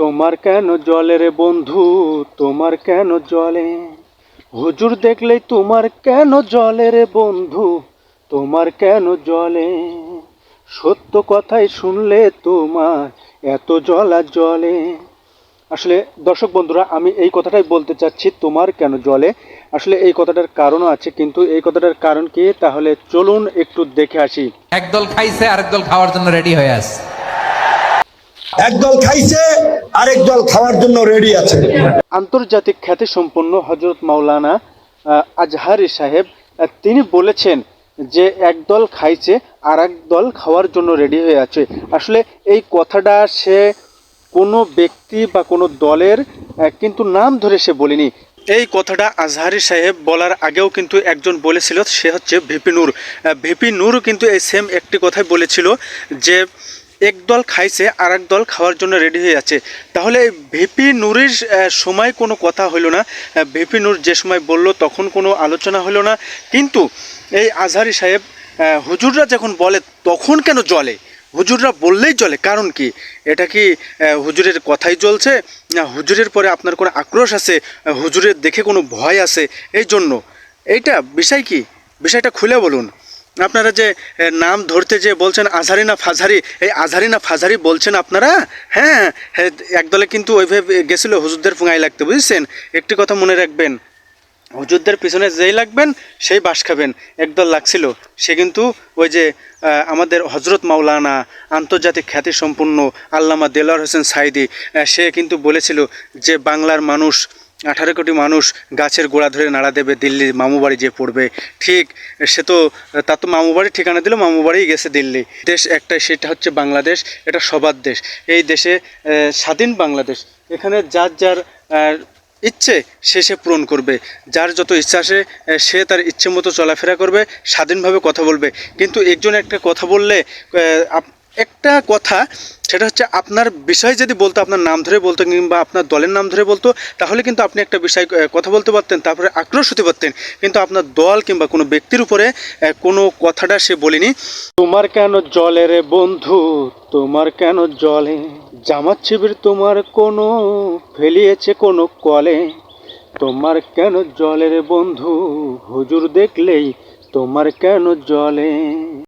তোমার কেন জলে রে বন্ধু? তোমার কেন জলে? হুজুর দেখলেই তোমার কেন জলে রে বন্ধু? তোমার কেন জলে? সত্য কথাই শুনলে তোমার এত জলা জলে। আসলে দর্শক বন্ধুরা, আমি এই কথাটাই বলতে চাচ্ছি, তোমার কেন জলে? আসলে এই কথাটার কারণও আছে, কিন্তু এই কথাটার কারণ কি? তাহলে চলুন একটু দেখে আসি। একদল খাইছে আরেক দল খাওয়ার জন্য রেডি হয়ে আছে। একদল খাইছে, আরেক দল খাওয়ার জন্য রেডি আছে। আন্তর্জাতিক খ্যাতিসম্পন্ন হজরত মাওলানা আজহারি সাহেব তিনি বলেছেন যে একদল খাইছে আর দল খাওয়ার জন্য রেডি হয়ে আছে। আসলে এই কথাটা সে কোনো ব্যক্তি বা কোনো দলের কিন্তু নাম ধরে সে বলেনি। এই কথাটা আজহারি সাহেব বলার আগেও কিন্তু একজন বলেছিল, সে হচ্ছে ভিপি নূর। ভিপি নূরও কিন্তু এই সেম একটি কথাই বলেছিল যে এক দল খাইছে আর এক দল খাওয়ার জন্য রেডি হয়ে আছে। তাহলে ভিপি নূরের সময় কোনো কথা হলো না। ভিপি নূর যে সময় বলল তখন কোনো আলোচনা হলো না। কিন্তু এই আজহারি সাহেব হুজুররা যখন বলে তখন কেন জলে হুজুররা বললেই চলে কারণ কি? এটা কি হুজুরের কথাই চলছে না, হুজুরের পরে আপনার কোনো আক্রোশ আছে? হুজুরের দেখে কোনো ভয় আছে? এই জন্য এইটা বিষয় কি? বিষয়টা খুলে বলুন। আপনারা যে নাম ধরতে যে বলছেন আজহারি না ফাজহারি এই আজহারি না ফাজহারি বলছেন আপনারা? হ্যাঁ একদলে কিন্তু ওইভাবে গেছিল হুজুরদের ফুঙাই লাগতে, বুঝছেন? একটি কথা মনে রাখবেন, হুজুরদের পিছনে যেই লাগবেন, সেই বাস খাবেন। একদল লাগছিল, সে কিন্তু ওই যে আমাদের হজরত মাওলানা আন্তর্জাতিক খ্যাতি সম্পন্ন আল্লামা দেলোয়ার হোসেন সাইদি সে কিন্তু বলেছিল যে বাংলার মানুষ আঠারো কোটি মানুষ গাছের গোড়া ধরে নাড়া দেবে দিল্লির মামু বাড়ি যে পড়বে। ঠিক, সে তো তো মামু বাড়ি ঠিকানা দিল মামু বাড়ি গেছে দিল্লি। দেশ একটাই, সেটা হচ্ছে বাংলাদেশ, এটা সবার দেশ। এই দেশে স্বাধীন বাংলাদেশ। এখানে যার যার ইচ্ছে, সে সে পূরণ করবে। যার যত ইচ্ছা আসে সে তার ইচ্ছে মতো চলাফেরা করবে, স্বাধীনভাবে কথা বলবে। কিন্তু একজন একটা কথা বললে একটা কথা সেটা হচ্ছে আপনার বিষয় যদি বলতো, আপনার নাম ধরে বলতো কিংবা আপনার দলের নাম ধরে বলতো, তাহলে কিন্তু আপনি একটা বিষয় কথা বলতে পারতেন, তারপরে আক্রোশ হতে পারতেন। কিন্তু আপনার দল কিংবা কোনো ব্যক্তির উপরে কোনো কথাটা সে বলিনি। তোমার কেন জলে রে বন্ধু? তোমার কেন জলে? জামাত শিবির তোমার কোনো, ফেলিয়েছে কোনো কলে। তোমার কেন জলের বন্ধু? হুজুর দেখলেই তোমার কেন জলে?